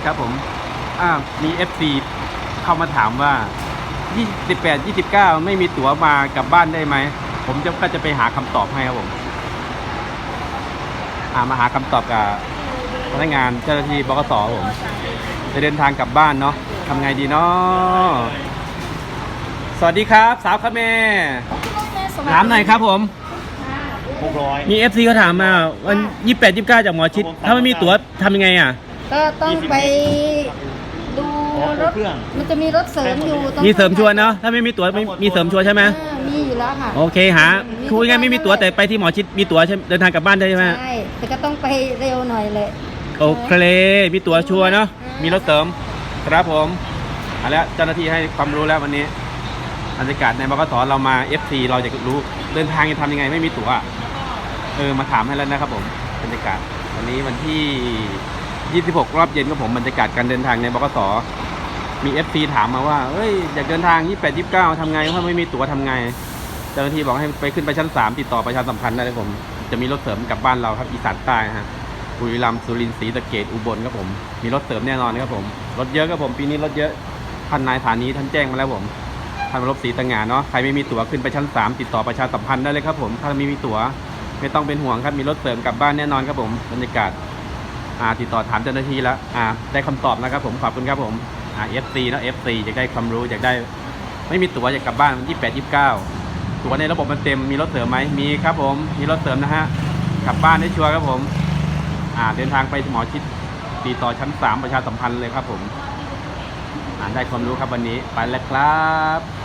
ดีครับผมอ่ามี FC เข้ามาถามว่า 28 29 ไม่มีตั๋วมากลับบ้านได้ไหม ผมจะก็จะไปหาคำตอบให้ครับผมอ่ามาหาคำตอบกับพนักงานเจ้าหน้าที่บกสครับผมจะเดินทางกลับบ้านเนาะทำไงดีเนาะสวัสดีครับ สาวครับแม่ถามหน่อยครับผม หกร้อย มี FC เขาถามมาวันยี่แปดยี่เก้าจากหมอชิด ถ้าไม่มีตั๋วทำยังไงอะ ก็ต้องไปดูอ๋อรถเครื่องมันจะมีรถเสริมอยู่ตรงมีเสริมชวนเนาะถ้าไม่มีตั๋วไม่มีเสริมชวนใช่ไหมอ่ามีอยู่แล้วค่ะ โอเคหาคุยง่ายไม่มีตั๋วแต่ไปที่หมอชิดมีตั๋วใช่เดินทางกลับบ้านได้ใช่ไหมใช่ แต่ก็ต้องไปเร็วหน่อยเลย โอเคมีตั๋วชัวร์เนาะมีรถเสริมครับผมเอาละเจ้าหน้าที่ให้ความรู้แล้ววันนี้บรรยากาศในบกสเรามา FC เราจะรู้เดินทางจะทำยังไงไม่มีตั๋วเออมาถามให้แล้วนะครับผมบรรยากาศวันนี้วันที่ 26 รอบเย็นครับผมบรรยากาศการเดินทางในบกสมี FC ถามมาว่าเอ้ยอยากเดินทาง 28 29ทำไงถ้าไม่มีตั๋วทำไง เจ้าหน้าที่บอกให้ไปขึ้นไปชั้น 3 ติดต่อประชาสัมพันธ์ได้เลยผม จะมีรถเสริมกลับบ้านเราครับอีสานใต้ฮะบุรีรัมย์สุรินทร์ศรีสะเกดอุบลครับผม มีรถเสริมแน่นอนครับผม รถเยอะครับผมปีนี้รถเยอะท่านนายฐานีท่านแจ้งมาแล้วผมท่านรบศรีตะงานเนาะใครไม่มีตั๋วขึ้นไปชั้น 3 ติดต่อประชาสัมพันธ์ได้เลยครับผมถ้าไม่มีตั๋วไม่ต้องเป็นห่วงครับมีรถเสริมกลับบ้านแน่นอนครับผมบรรยากาศ ติดต่อถามเจ้าหน้าที่แล้วอ่าได้คำตอบนะครับผมขอบคุณครับผมอ่า FC เนอะ FC อยากได้ความรู้อยากได้ ไม่มีตั๋วอยากกลับบ้านวันที่8 29ตั๋วในระบบมันเต็มมีรถเสริมไหมมีครับผมมีรถเสริมนะฮะกลับบ้านได้ชัวร์ครับผมอ่าเดินทางไปหมอชิดติดต่อชั้น3ประชาสัมพันธ์เลยครับผมอ่าได้ความรู้ครับวันนี้ไปแล้วครับ